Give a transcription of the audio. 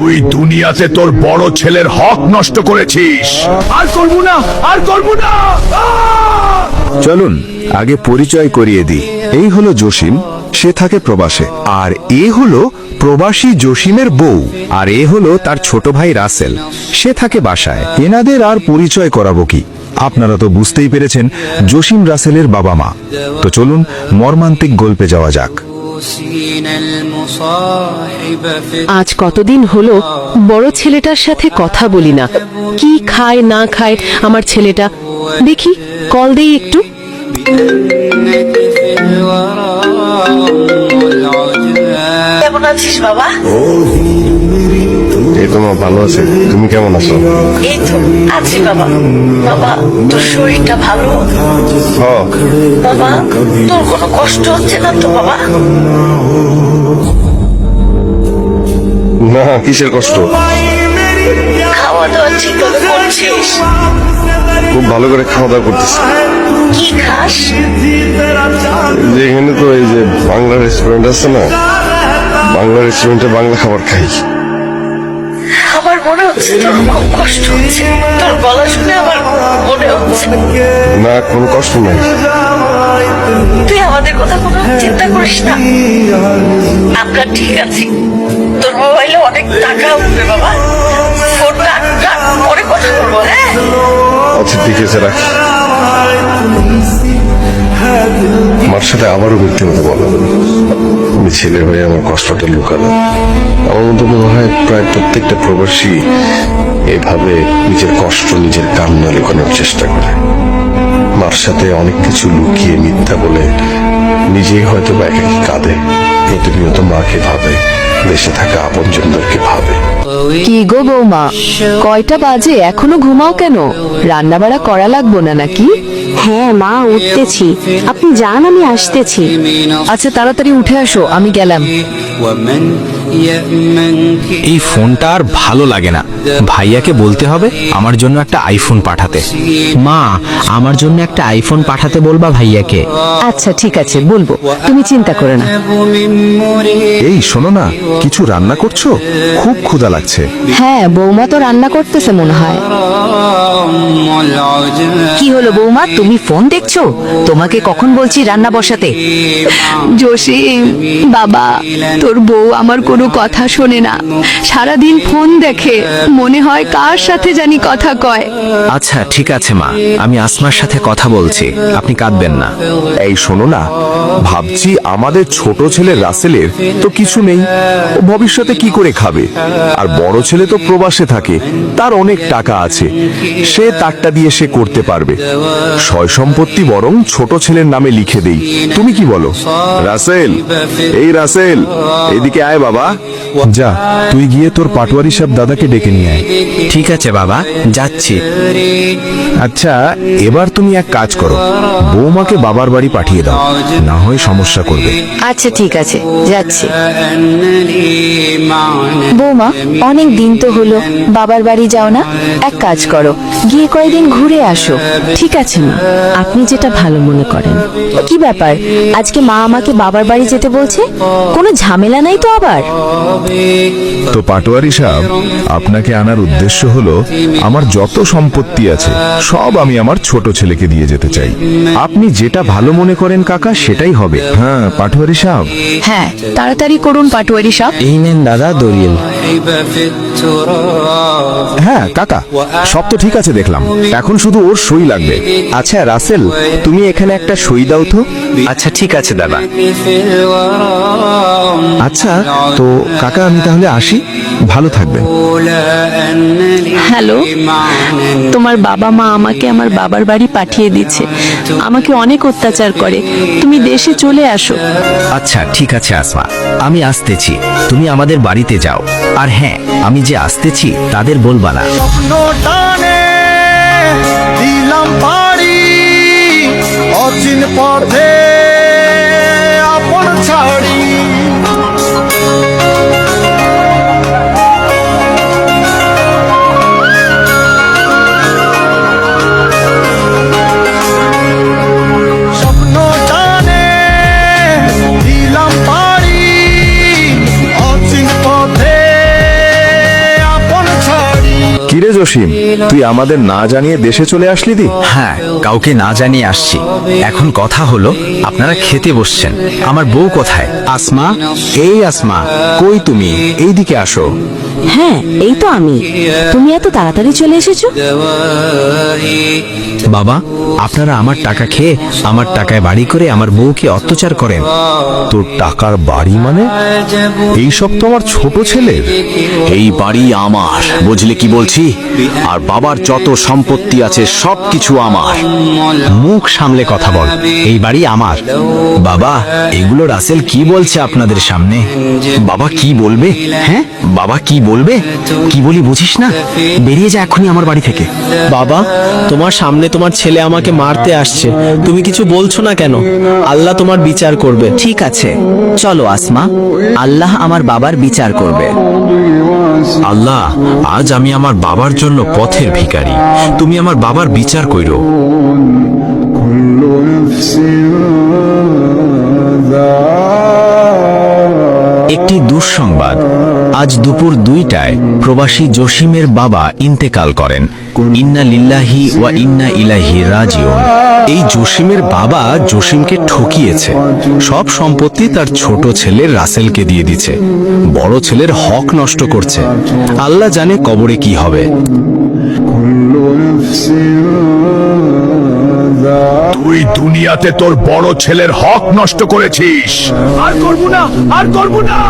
তুই দুনিয়াতে তোর বড় ছেলের হক নষ্ট করেছিস। আর করব না, আর করব না। চলুন, আগে পরিচয় করিয়ে দিই। এই হলো জসিম, সে থাকে প্রবাসে। আর এ হলো প্রবাসী জসিমের বউ। আর এ হলো তার ছোট ভাই রাসেল। সে থাকে বাসায়। এনাদের আর পরিচয় করাবো কি? আপনারা তো বুঝতেই পেরেছেন, জসিম রাসেলের বাবা মা। তো চলুন মর্মান্তিক গল্পে যাওয়া যাক। আজ কতদিন হলো বড় ছেলেটার সাথে কথা বলি না। কি খায় না খায় আমার ছেলেটা? দেখি কল দেই একটু। কেমন আছিস বাবা? মা ভালো আছে? তুমি কেমন আছো? এই তো আছি বাবা। বাবা তোর শরীরটা ভালো? হ্যাঁ। বাবা তোর কোনো কষ্ট হচ্ছে না তো বাবা? না কিসের কষ্ট? খাওয়া দাওয়া ঠিকভাবে করছিস? খুব ভালো করে খাওয়া দাওয়া করতেছি। কি খাস? যে এখানে তো এই যে বাংলা রেস্টুরেন্ট আছে না বাংলা রেস্টুরেন্টে বাংলা খাবার খাই। মনে হচ্ছে তোর খুব কষ্ট হচ্ছে। তোর গলা শুনে আমার মনে হচ্ছে। না কোনো কষ্ট নাই। তুই আমাদের কথা কোনো চিন্তা করিস না। আমরা ঠিক আছি। তোর মোবাইলে অনেক টাকা উঠবে বাবা। ফোনটা রাখ, পরে কথা বলব হ্যাঁ? আচ্ছা ঠিক আছে রাখি আমার সাথে আবারও কথা বলো। আমি ছেলে হয়ে আমার কষ্টটা লুকালাম। আমার মতো মনে হয় প্রায় প্রত্যেকটা প্রবাসী এভাবে নিজের কষ্ট, নিজের কান্না লুকানোর চেষ্টা করে। মার সাথে অনেক কিছু লুকিয়ে মিথ্যা বলে নিজেই হয়তো বা একাকি কাঁদে। প্রতিনিয়ত মাকে ভাবে, দেশে থাকা আপনজনদেরকে ভাবে। কি গো বৌমা? কয়টা বাজে? এখনও ঘুমাও কেন? রান্নাবাড়া করা লাগবো না নাকি? হ্যাঁ মা উঠতেছি। আপনি যান আমি আসতেছি। আচ্ছা তাড়াতাড়ি উঠে আসো আমি গেলাম। এই ফোনটা আর ভালো লাগে না। ভাইয়াকে বলতে হবে আমার জন্য একটা আইফোন পাঠাতে। মা আমার জন্য একটা আইফোন পাঠাতে বলবা ভাইয়াকে? আচ্ছা ঠিক আছে বলব। তুমি চিন্তা করো না। এই শোনো না কিছু রান্না করছ? খুব ক্ষুধা লাগছে। হ্যাঁ বৌমা তো রান্না করতেছে মনে হয়। কি হলো বৌমা? তুমি ফোন দেখছ? তোমাকে কখন বলছি রান্না বসাতে? জসিম বাবা তোর বউ আমার কোনো কথা শোনে না। সারাদিন ফোন দেখে মনে হয় কার সাথে জানি কথা কয়। আচ্ছা ঠিক আছে মা আমি আসমার সাথে কথা বলছি আপনি কাঁদবেন না। এই শোনো না ভাবছি আমাদের ছোট ছেলে রাসেলের তো কিছু নেই ও ভবিষ্যতে কি করে খাবে? আর বড় ছেলে তো প্রবাসে থাকে তার অনেক টাকা আছে সে তারটা দিয়ে সে করতে পারবে। সয় সম্পত্তি বরং ছোট ছেলের নামে লিখে দেই তুমি কি বলো? রাসেল এই রাসেল এদিকে আয় বাবা। যা তুই গিয়ে তোর পাটোয়ারি সাহেব দাদাকে ডেকে নিয়ে আয়। ঠিক আছে বাবা যাচ্ছি। আচ্ছা এবার তুমি এক কাজ করো বৌমাকে বাবার বাড়ি পাঠিয়ে দাও না হয় সমস্যা করবে। আচ্ছা ঠিক আছে যাচ্ছি। বৌমা অনেক দিন তো হলো বাবার বাড়ি যাও না এক কাজ করো গিয়ে কয়েকদিন ঘুরে আসো ঠিক আছে মা? আপনি যেটা ভালো মনে করেন। কি ব্যাপার আজকে মা আমাকে বাবার বাড়ি যেতে বলছে? কোনো ঝামেলা ঝামেলা নাই তো আবার? তো পাটোয়ারি সাহেব আপনাকে আনার উদ্দেশ্য হলো আমার যত সম্পত্তি আছে সব আমি আমার ছোট ছেলেকে দিয়ে যেতে চাই। আপনি যেটা ভালো মনে করেন কাকা সেটাই হবে। হ্যাঁ পাটোয়ারি সাহেব। হ্যাঁ তাড়াতাড়ি করুন পাটোয়ারি সাহেব। এই নেন দাদা দরিয়েল হ্যাঁ কাকা সব তো ঠিক আছে দেখলাম। এখন শুধু ওর সই লাগবে। আচ্ছা রাসেল তুমি এখানে একটা সই দাও তো। আচ্ছা ঠিক আছে দাদা। আচ্ছা তো কাকা আমি তাহলে আসি। ভালো থাকবে হ্যালো তোমার বাবা মা আমাকে আমার বাবার বাড়ি পাঠিয়ে দিচ্ছে। আমাকে অনেক অত্যাচার করে। তুমি দেশে চলে আসো। আচ্ছা ঠিক আছে আসমা। আমি আসতেছি। তুমি আমাদের বাড়িতে যাও। আর হ্যাঁ আমি যে আসতেছি তাদের বলবা না। দিলাম অচিন পথে জসিম তুই আমাদের না জানিয়ে দেশে চলে আসলি দি? হ্যাঁ কাউকে না জানিয়ে আসছি। এখন কথা হলো আপনারা খেতে বসছেন। আমার বউ কোথায়? আসমা? এই আসমা কই তুমি? এইদিকে আসো। হ্যাঁ এই তো আমি। তুমি এত তাড়াতাড়ি চলে এসেছ? বাবা আপনারা আমার টাকা খেয়ে আমার টাকায় বাড়ি করে আমার বউকে অত্যাচার করেন। তোর টাকার বাড়ি মানে? এই সব তো আমার ছোট ছেলের। এই বাড়ি আমার বুঝলে কি বলছি? আর বাবার যত সম্পত্তি আছে সব কিছু আমার। মুখ সামলে কথা বল এই বাড়ি আমার। বাবা এগুলো রাসেল কি বলছে আপনাদের সামনে? বাবা কি বলবে? হ্যাঁ? বাবা কি বলবে? কি বলি বুঝিস না? বেরিয়ে যা এখনই আমার বাড়ি থেকে। বাবা তোমার সামনে তোমার ছেলে আমাকে মারতে আসছে। তুমি কিছু বলছো না কেন? আল্লাহ তোমার বিচার করবে। ঠিক আছে। চলো আসমা। আল্লাহ আমার বাবার বিচার করবে। আল্লাহ আজ আমি আমার বাবার জন্য পথের ভিখারি। তুমি আমার বাবার বিচার কইরো। আজ দুপুর দুইটায় প্রবাসী জসিমের বাবা ইন্তেকাল করেন। ইন্না লিল্লাহি ওয়া ইন্না ইলাহি রাজিউন। এই জসিমের বাবা জসিমকে ঠকিয়েছে। সব সম্পত্তি তার ছোট ছেলে রাসেলকে দিয়ে দিছে বড় ছেলের হক নষ্ট করছে। আল্লাহ জানে কবরে কি হবে। তুই দুনিয়াতে তোর বড় ছেলের হক নষ্ট করেছিস। আর করব না আর করব না।